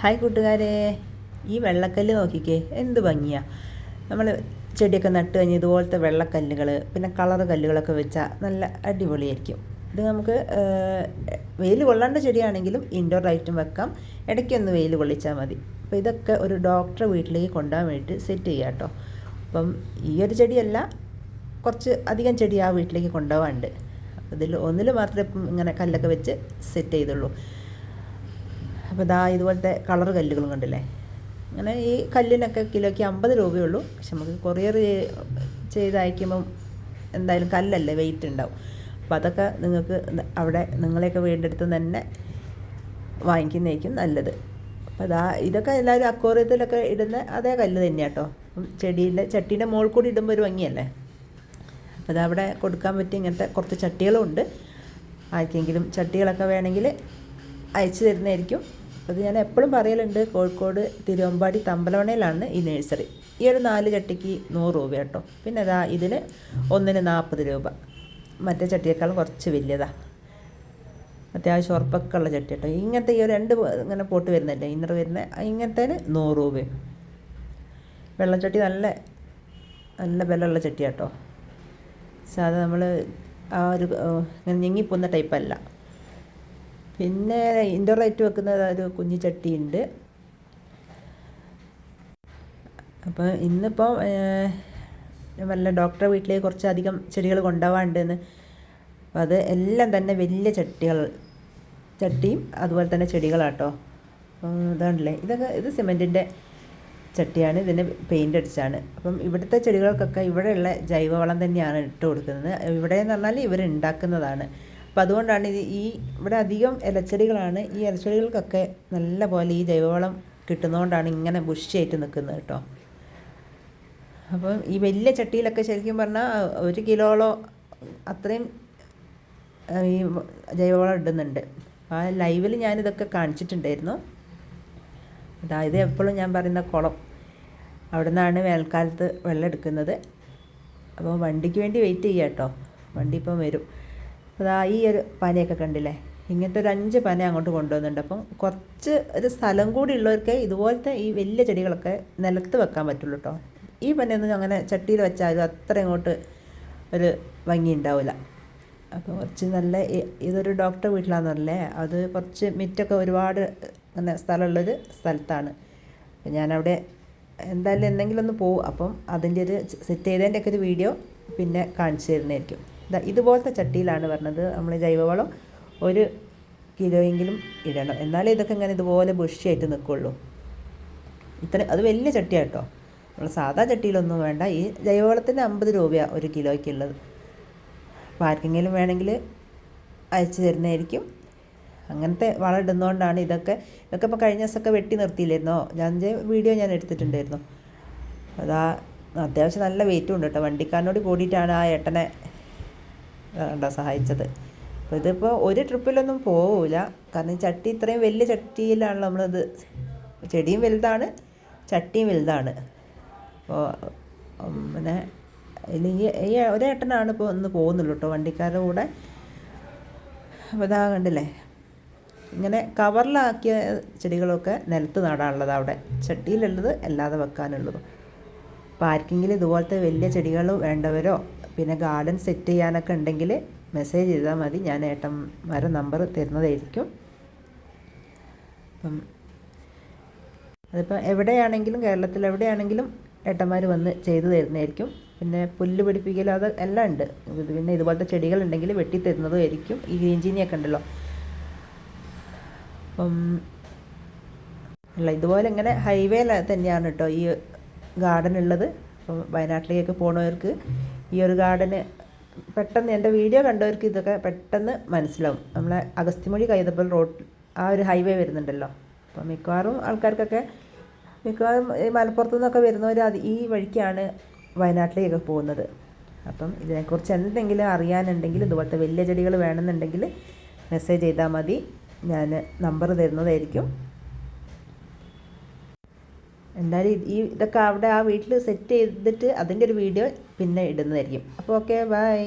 Hi കൂട്ടുകാരെ. ഈ വെള്ളക്കല്ല് നോക്കിക്കേ എന്ത് ഭംഗിയാ. നമ്മൾ ചെടിയൊക്കെ നട്ട് കഴിഞ്ഞ് ഇതുപോലത്തെ വെള്ളക്കല്ലുകൾ പിന്നെ കളർ കല്ലുകളൊക്കെ വെച്ചാൽ നല്ല അടിപൊളിയായിരിക്കും. ഇത് നമുക്ക് വെയിൽ കൊള്ളേണ്ട ചെടിയാണെങ്കിലും ഇൻഡോർ ലൈറ്റും വെക്കാം. ഇടയ്ക്കൊന്ന് വെയിൽ കൊള്ളിച്ചാൽ മതി. അപ്പോൾ ഇതൊക്കെ ഒരു ഡോക്ടറെ വീട്ടിലേക്ക് കൊണ്ടുപോകാൻ വേണ്ടിയിട്ട് സെറ്റ് ചെയ്യാം കേട്ടോ അപ്പം ഈ ഒരു ചെടിയല്ല കുറച്ച് അധികം ചെടി ആ വീട്ടിലേക്ക് കൊണ്ടുപോകാനുണ്ട് അതിൽ ഒന്നിൽ മാത്രമേ ഇപ്പം ഇങ്ങനെ കല്ലൊക്കെ വെച്ച് സെറ്റ് ചെയ്തുള്ളൂ. അപ്പോൾ ഇതാ ഇതുപോലത്തെ കളർ കല്ലുകളും കണ്ടില്ലേ? അങ്ങനെ ഈ കല്ലിനൊക്കെ കിലോയ്ക്ക് അമ്പത് രൂപയുള്ളൂ. പക്ഷെ നമുക്ക് കൊറിയർ ചെയ്ത് അയക്കുമ്പം എന്തായാലും കല്ലല്ലേ വെയിറ്റ് ഉണ്ടാവും. അപ്പോൾ അതൊക്കെ നിങ്ങൾക്ക് അവിടെ നിങ്ങളെയൊക്കെ വീണ്ടെടുത്ത് തന്നെ വാങ്ങിക്കുന്നതായിരിക്കും നല്ലത്. അപ്പോൾ അതാ ഇതൊക്കെ എല്ലാവരും അക്വോറിയത്തിലൊക്കെ ഇടുന്ന അതേ കല്ല് തന്നെയാണ് കേട്ടോ ചെടീന്റെ ചട്ടീന്റെ മുകളിൽ കൂടി ഇടുമ്പോൾ ഒരു ഭംഗിയല്ലേ? അപ്പോൾ അതവിടെ കൊടുക്കാൻ പറ്റിയ ഇങ്ങനത്തെ കുറച്ച് ചട്ടികളും ഉണ്ട്. ആർക്കെങ്കിലും ചട്ടികളൊക്കെ വേണമെങ്കിൽ അയച്ചു തരുന്നതായിരിക്കും. അത് ഞാൻ എപ്പോഴും പറയലുണ്ട് കോഴിക്കോട് തിരുവമ്പാടി തമ്പലവണയിലാണ് ഈ നഴ്സറി. ഈ ഒരു നാല് ചട്ടിക്ക് നൂറ് രൂപ കേട്ടോ. പിന്നെ അതാ ഇതിന് ഒന്നിന് നാൽപ്പത് രൂപ. മറ്റേ ചട്ടിയേക്കാളും കുറച്ച് വലിയതാ. അത്യാവശ്യം ഉറപ്പൊക്കെ ഉള്ള ചട്ടി കേട്ടോ. ഇങ്ങനത്തെ ഈ ഒരു രണ്ട് ഇങ്ങനെ പോട്ട് വരുന്നില്ലേ ഇന്നർ വരുന്ന ഇങ്ങനത്തേന് നൂറ് രൂപയും വെള്ളച്ചട്ടി നല്ല നല്ല ബലമുള്ള ചട്ടി കേട്ടോ. സാധാ നമ്മൾ ആ ഒരു ഇങ്ങനെ ഞെങ്ങിപ്പോകുന്ന ടൈപ്പല്ല പിന്നെ ഇൻഡോർ ലൈറ്റ് വെക്കുന്ന ഒരു കുഞ്ഞു ചട്ടി ഉണ്ട് അപ്പോൾ ഇന്നിപ്പോൾ വല്ല ഡോക്ടറെ വീട്ടിലേക്ക് കുറച്ചധികം ചെടികൾ കൊണ്ടുപോകാണ്ടെന്ന് അപ്പോൾ അത് എല്ലാം തന്നെ വലിയ ചട്ടികൾ ചട്ടിയും അതുപോലെ തന്നെ ചെടികളാട്ടോ. ഇതാണല്ലേ ഇതൊക്കെ ഇത് സിമെന്റിന്റെ ചട്ടിയാണ് ഇതിന് പെയിന്റ് അടിച്ചാണ്. അപ്പം ഇവിടുത്തെ ചെടികൾക്കൊക്കെ ഇവിടെയുള്ള ജൈവവളം തന്നെയാണ് ഇട്ട് കൊടുക്കുന്നത്. ഇവിടെ എന്ന് പറഞ്ഞാൽ ഇവർ ഉണ്ടാക്കുന്നതാണ്. അപ്പം അതുകൊണ്ടാണ് ഇത് ഈ ഇവിടെ അധികം ഇലച്ചെടികളാണ്. ഈ ഇലച്ചെടികൾക്കൊക്കെ നല്ല പോലെ ഈ ജൈവവളം കിട്ടുന്നതുകൊണ്ടാണ് ഇങ്ങനെ ബുഷിയായിട്ട് നിൽക്കുന്നത് കേട്ടോ. അപ്പം ഈ വലിയ ചട്ടിയിലൊക്കെ ശരിക്കും പറഞ്ഞാൽ ഒരു കിലോളോ അത്രയും ഈ ജൈവവളം ഇടുന്നുണ്ട്. ആ ലൈവിൽ ഞാനിതൊക്കെ കാണിച്ചിട്ടുണ്ടായിരുന്നു. അതായത് എപ്പോഴും ഞാൻ പറയുന്ന കുളം. അവിടെ നിന്നാണ് വേനൽക്കാലത്ത് വെള്ളം എടുക്കുന്നത്. അപ്പോൾ വണ്ടിക്ക് വേണ്ടി വെയിറ്റ് ചെയ്യാം കേട്ടോ വണ്ടി ഇപ്പം വരും. അതാ ഈ ഒരു പനയൊക്കെ കണ്ടില്ലേ? ഇങ്ങനത്തെ ഒരു അഞ്ച് പന അങ്ങോട്ട് കൊണ്ടുവന്നിട്ടുണ്ട്. അപ്പം കുറച്ച് ഒരു സ്ഥലം കൂടി ഉള്ളവർക്ക് ഇതുപോലത്തെ ഈ വലിയ ചെടികളൊക്കെ നിലത്ത് വെക്കാൻ പറ്റുള്ളൂ കേട്ടോ ഈ പനയൊന്നും അങ്ങനെ ചട്ടിയിൽ വെച്ചാൽ അത്ര ഇങ്ങോട്ട് ഒരു ഭംഗി ഉണ്ടാവില്ല. അപ്പോൾ കുറച്ച് നല്ല ഇതൊരു ഡോക്ടർ വീട്ടിലാണെന്നല്ലേ അത് കുറച്ച് മിറ്റൊക്കെ ഒരുപാട് അങ്ങനെ സ്ഥലമുള്ളൊരു സ്ഥലത്താണ്. അപ്പം ഞാനവിടെ എന്തായാലും എന്തെങ്കിലും ഒന്ന് പോകും അപ്പം അതിന്റെ ഒരു സെറ്റ് ചെയ്തതിന്റെയൊക്കെ ഒരു വീഡിയോ പിന്നെ കാണിച്ചു തരുന്നതായിരിക്കും. ഇതുപോലത്തെ ചട്ടിയിലാണ് പറഞ്ഞത് നമ്മൾ ജൈവവളം ഒരു കിലോയെങ്കിലും ഇടണം. എന്നാലേ ഇതൊക്കെ ഇങ്ങനെ ഇതുപോലെ ബുഷിയായിട്ട് നിൽക്കുള്ളൂ. ഇത്ര അത് വലിയ ചട്ടിയാട്ടോ നമ്മൾ സാധാ ചട്ടിയിലൊന്നും വേണ്ട. ഈ ജൈവവളത്തിന് അമ്പത് രൂപയാണ് ഒരു കിലോയ്ക്കുള്ളത് അപ്പോൾ ആർക്കെങ്കിലും വേണമെങ്കിൽ അയച്ചു തരുന്നതായിരിക്കും. അങ്ങനത്തെ വളം ഇടുന്നതുകൊണ്ടാണ് ഇതൊക്കെ ഇതൊക്കെ ഇപ്പോൾ കഴിഞ്ഞ ദിവസമൊക്കെ വെട്ടി നിർത്തിയില്ലായിരുന്നോ? ഞാൻ വീഡിയോ ഞാൻ എടുത്തിട്ടുണ്ടായിരുന്നു. അതാ അത്യാവശ്യം നല്ല വെയിറ്റും ഉണ്ട് കേട്ടോ. വണ്ടിക്കാരനോട് കൂടിയിട്ടാണ് ആ ഏട്ടനെ കേട്ടോ സഹായിച്ചത്. അപ്പോൾ ഇതിപ്പോൾ ഒരു ട്രിപ്പിലൊന്നും പോവില്ല കാരണം ചട്ടി ഇത്രയും വലിയ ചട്ടിയിലാണ് നമ്മളത് ചെടിയും വലുതാണ് ചട്ടിയും വലുതാണ്. അപ്പോൾ പിന്നെ ഇല്ലെങ്കിൽ ഈ ഒരേട്ടനാണ് ഇപ്പോൾ ഒന്ന് പോകുന്നുള്ളൂ കേട്ടോ വണ്ടിക്കാരുടെ കൂടെ. അപ്പോൾ ഇതാ കണ്ടില്ലേ? ഇങ്ങനെ കവറിലാക്കിയ ചെടികളൊക്കെ നിലത്ത് നടാനുള്ളത് അവിടെ. ചട്ടിയിലുള്ളത് അല്ലാതെ വെക്കാനുള്ളതും. ആർക്കെങ്കിലും ഇതുപോലത്തെ വലിയ ചെടികൾ വേണ്ടവരോ? പിന്നെ ഗാർഡൻ സെറ്റ് ചെയ്യാനൊക്കെ ഉണ്ടെങ്കിൽ മെസ്സേജ് ചെയ്താൽ മതി. ഞാൻ ഏട്ടന്മാരെ നമ്പർ തരുന്നതായിരിക്കും. അപ്പം അതിപ്പോൾ എവിടെയാണെങ്കിലും കേരളത്തിൽ എവിടെയാണെങ്കിലും ഏട്ടന്മാർ വന്ന് ചെയ്തു തരുന്നതായിരിക്കും. പിന്നെ പുല്ല് പിടിപ്പിക്കൽ അത് എല്ലാം ഉണ്ട്. പിന്നെ ഇതുപോലത്തെ ചെടികളുണ്ടെങ്കിൽ വെട്ടി തരുന്നതുമായിരിക്കും ഈ ഗ്രീൻ ചീനിയൊക്കെ ഉണ്ടല്ലോ. അപ്പം അല്ല ഇതുപോലെ ഇങ്ങനെ ഹൈവേയിൽ തന്നെയാണ് കേട്ടോ ഈ ഗാർഡൻ ഉള്ളത്. അപ്പം വയനാട്ടിലേക്കൊക്കെ പോണവർക്ക് ഈ ഒരു ഗാർഡന് പെട്ടെന്ന് എന്റെ വീഡിയോ കണ്ടവർക്ക് ഇതൊക്കെ പെട്ടെന്ന് മനസ്സിലാവും. നമ്മളെ അഗസ്ത്യമൊഴി കൈതപ്പൽ റോഡ് ആ ഒരു ഹൈവേ വരുന്നുണ്ടല്ലോ. അപ്പോൾ മിക്കവാറും ആൾക്കാർക്കൊക്കെ മിക്കവാറും ഈ മലപ്പുറത്തു നിന്നൊക്കെ വരുന്നവർ അത് ഈ വഴിക്കാണ് വയനാട്ടിലേക്കൊക്കെ പോകുന്നത്. അപ്പം ഇതിനെക്കുറിച്ച് എന്തെങ്കിലും അറിയാനുണ്ടെങ്കിൽ ഇതുപോലത്തെ വലിയ ചെടികൾ വേണമെന്നുണ്ടെങ്കിൽ മെസ്സേജ് ചെയ്താൽ മതി. ഞാൻ നമ്പർ തരുന്നതായിരിക്കും. എന്തായാലും ഈ ഇതൊക്കെ അവിടെ ആ വീട്ടിൽ സെറ്റ് ചെയ്തിട്ട് അതിന്റെ ഒരു വീഡിയോ പിന്നെ ഇടുന്നതായിരിക്കും. അപ്പോൾ ഓക്കെ ബൈ.